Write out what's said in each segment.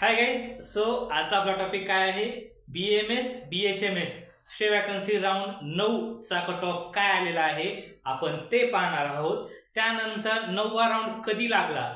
Hi guys so आजचा आपला topic काय आहे? B M S B H M S stay vacancy round नऊ चा कट ऑफ काय आलेला आहे? आपण ते पाहणार आहोत. त्यानंतर नववा राऊंड कधी लागला?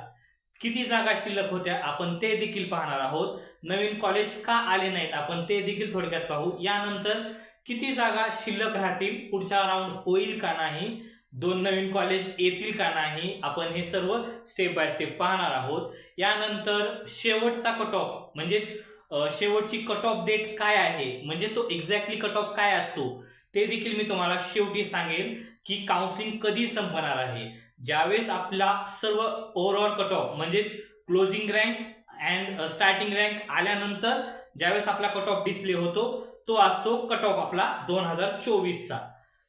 किती जागा शिल्लक होत्या? आपण ते देखील पाहणार आहोत. नवीन कॉलेज का आले नाहीत? आपण ते देखील थोडक्यात पाहू. यानंतर किती जागा शिल्लक राहतील? पुढचा राऊंड होईल का नाही? दोन नवीन कॉलेज येतील का नाही आपण हे सर्व स्टेप बाय स्टेप पाहणार आहोत. यानंतर शेवटचा कट ऑफ म्हणजेच शेवटची कट ऑफ डेट काय आहे म्हणजे तो एक्झॅक्टली कट ऑफ काय असतो ते देखील मी तुम्हाला शेवटी सांगेल की काउन्सिलिंग कधी संपणार आहे. ज्यावेळेस आपला सर्व ओव्हरऑल कट ऑफ म्हणजेच closing rank and starting rank आल्यानंतर ज्यावेळेस आपला कट ऑफ डिस्प्ले होतो तो असतो कट ऑफ आपला दोन हजार चोवीसचा.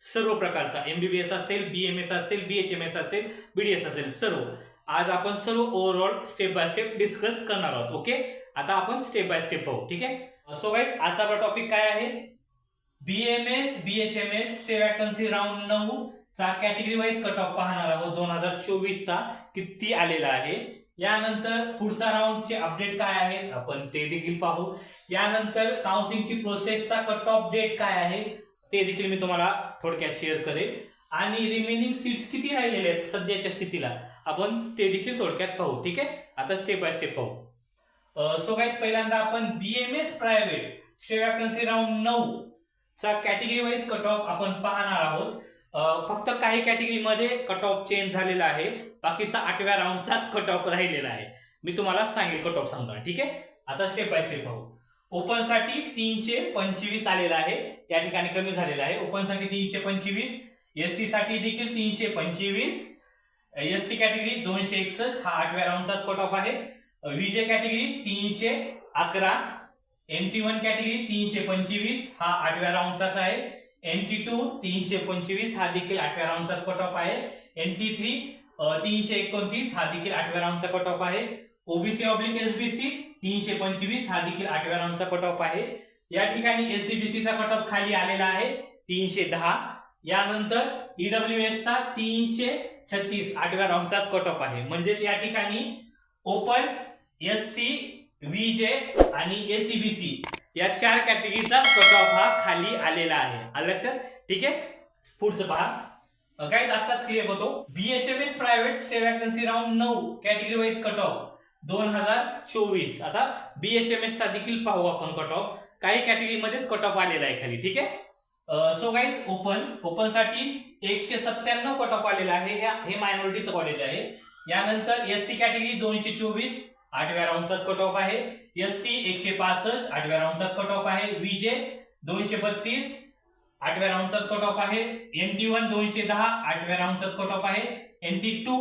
सर्व प्रकारचा एमबीबीएस असेल बी एम एस असेल बी एच एम एस असेल बी डी एस असेल सर्व. आज आपण सर्व overall step by step discuss करणार आहोत ओके आता आपण स्टेप बाय स्टेप पाहू ठीक आहे? सो गाईज आजचा आपला टॉपिक काय आहे? B M S B H M S stray vacancy round नऊ चा कॅटेगरी वाईज कट ऑफ पाहणार आहोत दोन हजार चोवीस चा किती आलेला आहे. यानंतर पुढचा राऊंडचे अपडेट काय आहेत आपण ते देखील पाहू. यानंतर काउन्सिलिंगची प्रोसेसचा कट ऑफ डेट काय आहे ते देखील मी तुम्हाला थोडक्यात शेअर करेन. आणि रिमेनिंग सीट्स किती राहिलेले आहेत सध्याच्या स्थितीला? आपण ते देखील थोडक्यात पाहू ठीक आहे? आता स्टेप बाय स्टेप पाहू. सो गाईज पहिल्यांदा आपण B M S private stray vacancy round नऊ चा कॅटेगरी वाईज कट ऑफ आपण पाहणार आहोत. फक्त काही कॅटेगरीमध्ये कट ऑफ चेंज झालेला आहे. बाकीचा आठव्या राऊंडचाच कट ऑफ राहिलेला आहे. मी तुम्हाला सांगेल कट ऑफ सांगताना ठीक आहे? आता स्टेप बाय स्टेप पाहू. ओपनसाठी तीनशे पंचवीस आलेला आहे. या ठिकाणी कमी झालेला आहे. ओपनसाठी तीनशे पंचवीस. एससाठी देखील तीनशे पंचवीस. एसटी कॅटेगरी दोनशे एकसष्ट. हा आठव्या राऊंडचाच कट ऑफ आहे. विजय कॅटेगरी तीनशे अकरा. एम टी वन कॅटेगरी तीनशे पंचवीस. हा आठव्या राऊंडचाच आहे. एन टी टू तीनशे पंचवीस. हा देखील आठव्या राऊंडचाच कट ऑफ आहे. एन टी थ्री तीनशे एकोणतीस. हा देखील आठव्या राऊंडचा कट ऑफ आहे. ओबीसी ऑब्लिक एसबीसी तीनशे पंचवीस हा देखील आठव्या राऊंडचा कट ऑफ आहे. या ठिकाणी एससीबीसीचा कट ऑफ खाली आलेला आहे. तीनशे दहा. यानंतर ईडब्ल्यू एस चा तीनशे छत्तीस आठव्या राऊंडचाच कट ऑफ आहे. म्हणजेच या ठिकाणी ओपन एस सी व्हीजे आणि एसीबीसी या चार कॅटेगरीचा कट ऑफ हा खाली आलेला आहे. आलं लक्षात? ठीक आहे? पुढचं पहा. काही आत्ताच क्लिअर होतो. BHMS private stray vacancy round नऊ कॅटेगरी वाईज कट ऑफ दोन हजार चोवीस. आता बीएचएमएस चा देखील पाहू आपण कट ऑफ काही कॅटेगरीमध्येच कट ऑफ आलेला आहे खाली ठीक आहे? सो गाईज ओपन ओपनसाठी एकशे सत्त्याण्णव कट ऑफ आलेला आहे. हे मायनॉरिटीचं कॉलेज आहे. यानंतर एस सी कॅटेगरी दोनशे चोवीस आठव्या राऊंडचाच कट ऑफ आहे. एस टी एकशे पासष्ट आठव्या राऊंडचाच कट ऑफ आहे. विजे दोनशे बत्तीस आठव्या राऊंडचाच कट ऑफ आहे. एन टी वन दोनशे दहा आठव्या राऊंडचाच कट ऑफ आहे. एन टी टू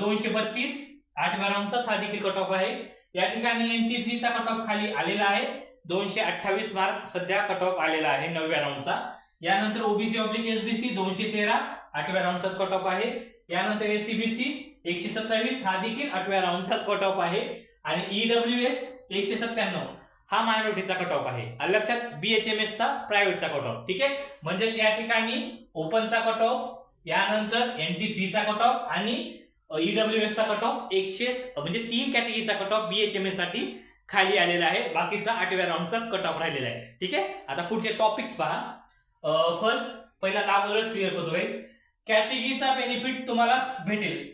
दोनशे बत्तीस आठव्या राऊंडचाच हा देखील कट ऑफ आहे. या ठिकाणी एन टी थ्रीचा कट ऑफ खाली आलेला आहे. दोनशे अठ्ठावीस मार्क सध्या कट ऑफ आलेला आहे नवव्या राऊंडचा यानंतर ओबीसी ऑब्लिक एसबीसी दोनशे तेरा आठव्या राऊंडचाच कट ऑफ आहे. यानंतर एसीबीसी एकशे सत्तावीस हा देखील आठव्या राऊंडचाच कट ऑफ आहे. आणि ईडब्ल्यू एस एकशे सत्त्याण्णव हा मायनॉरिटीचा कट ऑफ आहे. लक्षात बीएचएमएस चा प्रायव्हेटचा कट ऑफ ठीक आहे? म्हणजेच या ठिकाणी ओपनचा कट ऑफ यानंतर एन टी थ्रीचा कट ऑफ आणि ईडब्ल्यू एस चा कट ऑफ एकशे म्हणजे तीन कॅटेगरीचा कट ऑफ बीएचएमएससाठी खाली आलेला आहे. बाकीचा आठव्या राऊंडचाच कट ऑफ राहिलेला आहे. ठीक आहे? आता पुढचे टॉपिक्स पहा. फर्स्ट पहिला अगोदरच क्लिअर करतो काही कॅटेगरीचा बेनिफिट तुम्हाला भेटेल.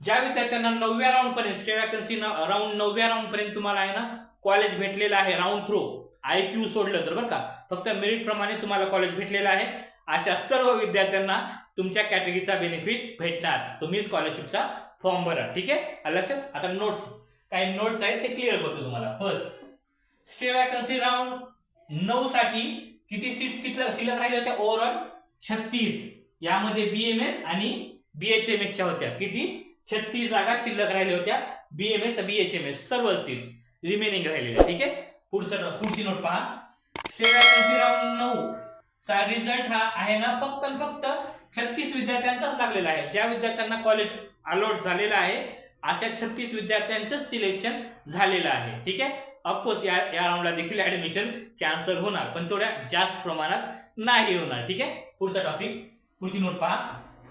ज्या विद्यार्थ्यांना नवव्या राऊंड पर्यंत स्टे वॅकन्सी राऊंड नवव्या राऊंड पर्यंत तुम्हाला आहे ना कॉलेज भेटलेलं आहे राऊंड थ्रू आय क्यू सोडलं तर बरं का. फक्त मेरिट प्रमाणे तुम्हाला कॉलेज भेटलेलं आहे. अशा सर्व विद्यार्थ्यांना तुमच्या कॅटेगरीचा बेनिफिट भेटणार. तुम्ही स्कॉलरशिपचा फॉर्म भरा. ठीक आहे? लक्षात आता नोट्स काही नोट्स आहेत ते क्लिअर करतो तुम्हाला. फर्स्ट स्टे वॅकन्सी राऊंड नऊ साठी किती सीट शिल्लक शिल्लक राहिल्या होत्या ओव्हरऑल छत्तीस. यामध्ये बीएमएस आणि बीएचएमएस च्या होत्या. किती? छत्तीस जागा शिल्लक राहिल्या होत्या. बीएमएस बीएचएमएस सर्व सीट्स रिमेनिंग राहिलेल्या. ठीक आहे? पुढचं पुढची नोट पहा. स्टे वॅकन्सी राऊंड नऊ. चा रिझल्ट हा आहे ना फक्त आणि फक्त छत्तीस विद्यार्थ्यांचाच लागलेला आहे. ज्या विद्यार्थ्यांना कॉलेज अलॉट झालेलं आहे अशा छत्तीस विद्यार्थ्यांचं सिलेक्शन झालेलं आहे. ठीक आहे? ऑफकोर्स या या राऊंडला देखील ऍडमिशन कॅन्सल होणार पण थोड्या जास्त प्रमाणात नाही होणार. ठीक आहे? पुढचा टॉपिक पुढची नोट पहा.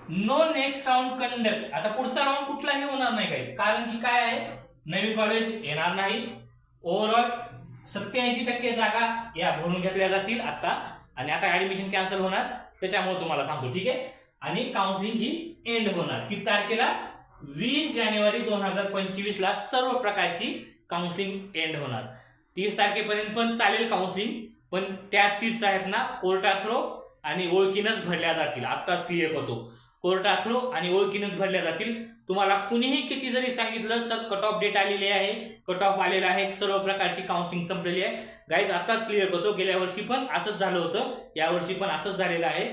नो नेक्स्ट राऊंड कंडक्ट आता पुढचा राऊंड कुठलाही होणार नाही काहीच कारण की काय आहे? नवीन कॉलेज येणार नाही. ओव्हरऑल सत्याऐंशी टक्के जागा या भरून घेतल्या जातील. आता आणि आता ऍडमिशन कॅन्सल होणार त्याच्यामुळे तुम्हाला सांगतो ठीक आहे? आणि काउन्सिलिंग ही एंड होणार. किती तारखेला? वीस जानेवारी दोन हजार पंचवीस ला सर्व प्रकारची काउन्सिलिंग एंड होणार. तीस तारखेपर्यंत पण चालेल काउन्सिलिंग पण त्या सीट्स आहेत ना कोर्टा थ्रो आणि ओळखीनच भरल्या जातील. आत्ताच क्लिअर होतो. कोर्टा थ्रो आणि ओळखीनच भरल्या जातील. तुम्हाला कुणीही किती जरी सांगितलं सर कट ऑफ डेट आलेली आहे. कट ऑफ आलेला आहे. सर्व प्रकारची काउन्सिलिंग संपलेली आहे. गाईज आत्ताच क्लिअर करतो. गेल्या वर्षी पण असंच झालं होतं. यावर्षी पण असंच झालेलं आहे.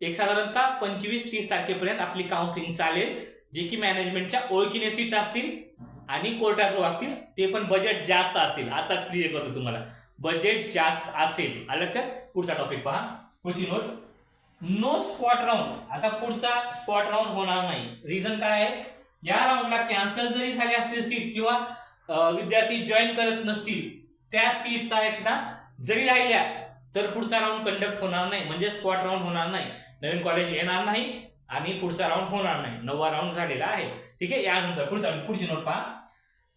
एक साधारणतः पंचवीस तीस तारखेपर्यंत आपली काउन्सिलिंग चालेल जे की मॅनेजमेंटच्या ओळखीने सीट्स असतील आणि कोर्टा थ्रू असतील ते पण बजेट जास्त असेल. आताच क्लिअर करतो तुम्हाला. बजेट जास्त असेल. आलं लक्षात? पुढचा टॉपिक पहा. पुढची नोट नो स्पॉट राऊंड आता पुढचा स्पॉट राऊंड होणार नाही. रिझन काय आहे? या राऊंडला कॅन्सल जरी झाले असतील सीट किंवा विद्यार्थी जॉईन करत नसतील त्या सीट्स आहेत ना जरी राहिल्या तर पुढचा राऊंड कंडक्ट होणार नाही. म्हणजे स्पॉट राऊंड होणार नाही. नवीन कॉलेज येणार नाही आणि पुढचा राऊंड होणार नाही. नववा राऊंड झालेला आहे. ठीक आहे? यानंतर पुढचा पुढची नोट पहा.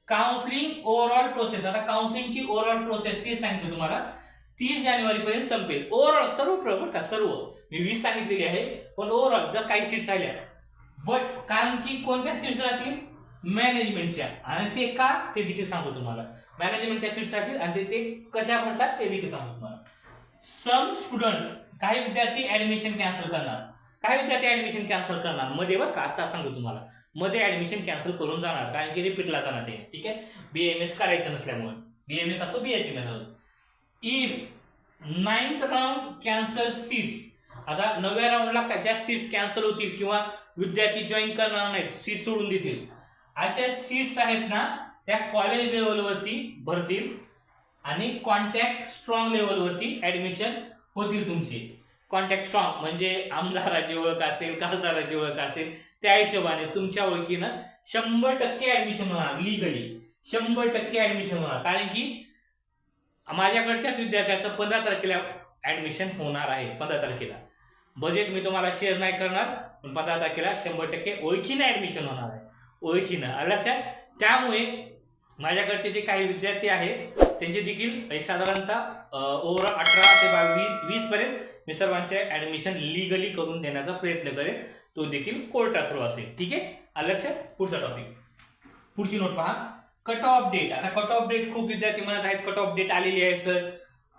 काउन्सिलिंग ओव्हरऑल प्रोसेस आता काउन्सिलिंगची ओव्हरऑल प्रोसेस तीच सांगितली तुम्हाला. तीस जानेवारी पर्यंत संपेल. ओव्हरऑल सर्व बरं का? सर्व. मी वीस सांगितलेली आहे पण ओव्हरऑल जर काही सीट्स आल्या बट कारण की कोणत्या सीट्स राहतील? मॅनेजमेंटच्या आणि ते का? ते देखील सांगतो तुम्हाला. मॅनेजमेंटच्या सीट्स राहतील आणि ते- ते कशा भरतात ते देखील सांगतो तुम्हाला. सम स्टुडंट काही विद्यार्थी ऍडमिशन कॅन्सल करणार. काही विद्यार्थी ऍडमिशन कॅन्सल करणार. मध्ये बघ का? आता सांगतो तुम्हाला. मध्ये ऍडमिशन कॅन्सल करून जाणार. कारण की रिपीटला जाणार ते. ठीक आहे? बीएमएस करायचं नसल्यामुळे. बीएमएस असो बीएचएम असो. If ninth round cancel seats आता नव्या राऊंडला ज्या सीट्स कॅन्सल होतील किंवा विद्यार्थी जॉईन करणार नाहीत सीट सोडून देतील. अशा सीट्स आहेत ना त्या कॉलेज लेवलवरती भरतील आणि कॉन्टॅक्ट स्ट्रॉंग लेवलवरती ऍडमिशन होतील तुमचे. कॉन्टॅक्ट स्ट्रॉंग म्हणजे आमदाराची ओळख असेल खासदाराची ओळख असेल त्या हिशोबाने तुमच्या ओळखीनं शंभर टक्के ऍडमिशन होणार लिगली शंभर टक्के ऍडमिशन होणार. कारण की माझ्याकडच्याच विद्यार्थ्याचं पंधरा तारखेला ऍडमिशन होणार आहे पंधरा तारखेला. बजेट मी तुम्हाला शेअर नाही करणार पण पंधरा तारखेला शंभर टक्के ओळखीनं ॲडमिशन होणार आहे. ओळखीनं. लक्षात त्यामुळे माझ्याकडचे जे काही विद्यार्थी आहेत त्यांचे देखील एक साधारणतः ओव्हरऑल अठरा ते बावीस वीसपर्यंत मी सर्वांचे ॲडमिशन लिगली करून देण्याचा प्रयत्न करेन. तो देखील कोर्टा थ्रू असेल. ठीक आहे? लक्षात पुढचा टॉपिक पुढची नोट पहा. कट ऑफ डेट आता कट ऑफ डेट खूप विद्यार्थी म्हणत आहेत कट ऑफ डेट आलेली आहे सर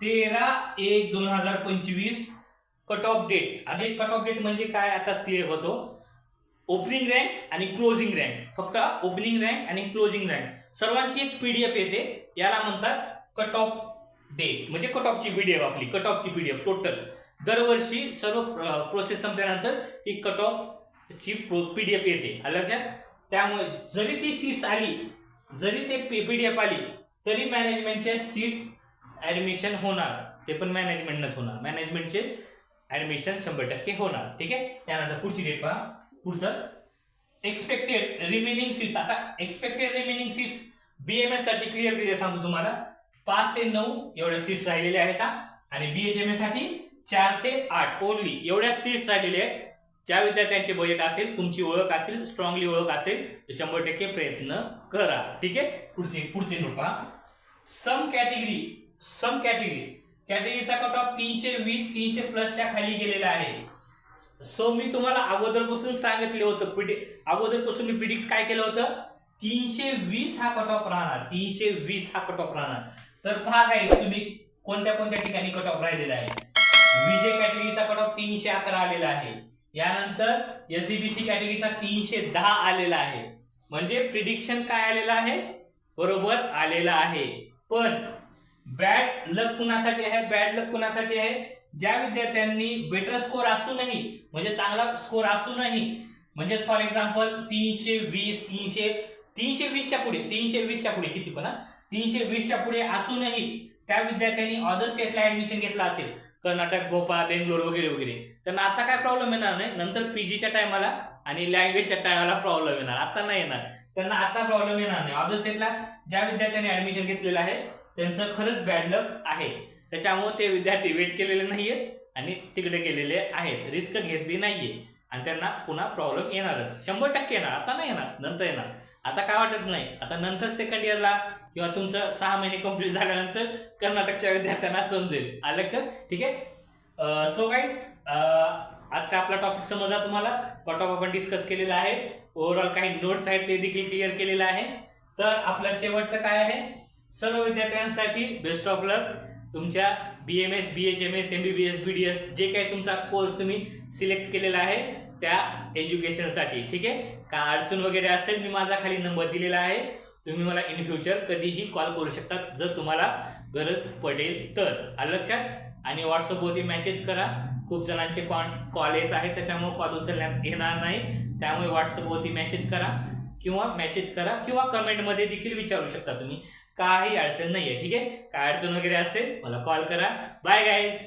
तेरा एक दोन हजार पंचवीस कट ऑफ डेट. आता कट ऑफ डेट म्हणजे काय? आताच क्लिअर होतो. ओपनिंग रँक आणि क्लोजिंग रँक फक्त ओपनिंग रँक आणि क्लोजिंग रँक सर्वांची एक पीडीएफ येते. याला म्हणतात कट ऑफ डेट म्हणजे कट ऑफची पीडीएफ आपली. कट ऑफची पीडीएफ टोटल दरवर्षी सर्व प्रोसेस संपल्यानंतर ही कट ऑफची पीडीएफ येते. लक्षात? त्यामुळे जरी ती सीट्स आली जरी ते पीडीएफ आली तरी मॅनेजमेंटच्या सीट्स ॲडमिशन होणार. ते पण मॅनेजमेंटनंच होणार. मॅनेजमेंटचे ॲडमिशन शंभर टक्के होणार. ठीक आहे? त्यानंतर पुढची डेट पहा. पुढचं. एक्सपेक्टेड रिमेनिंग सीट्स आता एक्सपेक्टेड रिमेनिंग सीट्स बीएमएससाठी क्लिअर क्लिअर सांगतो तुम्हाला. पाच ते नऊ एवढ्या सीट्स राहिलेल्या आहेत आणि बी एच एम एसाठी चार ते आठ ओनली एवढ्या सीट्स राहिलेल्या आहेत. ज्या विद्यार्थ्यांचे बजेट असेल तुमची ओळख असेल स्ट्रॉंगली ओळख असेल तर शंभर टक्के प्रयत्न करा. ठीक आहे? पुढची पुढची नोट पहा. सम कॅटेगरी सम कॅटेगरी कॅटेगरीचा कट ऑफ तीनशे वीस तीनशे प्लसच्या खाली गेलेला आहे. सो मी तुम्हाला अगोदरपासून सांगितले होतं पिडि अगोदरपासून मी प्रिडिक्ट काय केलं होतं? तीनशे वीस हा कट ऑफ राहणार तीनशे वीस हा कट ऑफ राहणार. तर पहा काय तुम्ही कोणत्या कोणत्या ठिकाणी कट ऑफ राहिलेला आहे? विजय कॅटेगरीचा कट ऑफ तीनशे अकरा आलेला आहे. यानंतर एसईबीसी कॅटेगरीचा तीनशे दहा आलेला आहे. म्हणजे प्रिडिक्शन काय आलेलं आहे? बरोबर आलेला आहे. पण बॅड लक कुणासाठी आहे? बॅड लक कुणासाठी आहे? ज्या विद्यार्थ्यांनी बेटर स्कोर असूनही म्हणजे चांगला स्कोर असूनही म्हणजेच फॉर एक्झाम्पल तीनशे वीस तीनशे तीनशे वीसच्या पुढे तीनशे वीसच्या पुढे किती पण तीनशे वीसच्या पुढे असूनही त्या विद्यार्थ्यांनी अदर स्टेटला ऍडमिशन घेतलं असेल कर्नाटक भोपाळ बेंगलोर वगैरे वगैरे. त्यांना आता काय प्रॉब्लेम येणार नाही? नंतर पीजीच्या टायमाला आणि लँग्वेजच्या टायमाला प्रॉब्लेम येणार. आता नाही येणार. त्यांना आता प्रॉब्लेम येणार नाही. अदर स्टेटला ज्या विद्यार्थ्यांनी ऍडमिशन घेतलेलं आहे त्यांचं खरंच बॅड लक आहे. त्याच्यामुळे ते विद्यार्थी वेट केलेले नाहीयेत आणि तिकडे गेलेले आहेत. रिस्क घेतली नाहीये. आणि त्यांना पुन्हा प्रॉब्लेम येणारच. शंभर टक्के येणार. आता नाही येणार. नंतर येणार. आता काय वाटत नाही. आता नंतर सेकंड इयरला किंवा तुमचं सहा महिने कंप्लीट झाल्यानंतर कर्नाटकच्या विद्यार्थ्यांना समजेल. आलं लक्षात? ठीक आहे? सो गाईज आजचा आपला टॉपिक समजा तुम्हाला. टॉपिक आपण डिस्कस केलेला आहे. ओव्हरऑल काही नोट्स आहेत ते देखील क्लिअर केलेलं आहे. तर आपलं शेवटचं काय आहे? सर्व विद्यार्थ्यांसाठी बेस्ट ऑफ लक तुमच्या B M S B H M S M B B S B D S जे काही तुमचा कोर्स तुम्ही सिलेक्ट केलेला आहे त्या एज्युकेशनसाठी ठीक आहे? का अडचण वगैरे असेल मी माझा खाली नंबर दिलेला आहे. तुम्ही मला इन फ्युचर कधीही कॉल करू शकता जर तुम्हाला गरज पडेल तर. आलं लक्षात? आणि व्हॉट्सअपवरती मेसेज करा. खूप जणांचे कॉन कॉल येत आहे त्याच्यामुळे कॉल उचलण्यात येणार नाही. त्यामुळे व्हॉट्सअपवरती मेसेज करा. किंवा मेसेज करा किंवा कमेंटमध्ये देखील विचारू शकता तुम्ही. काही अडचण नाही आहे ठीक आहे? काय अडचण वगैरे असेल मला कॉल करा. Bye guys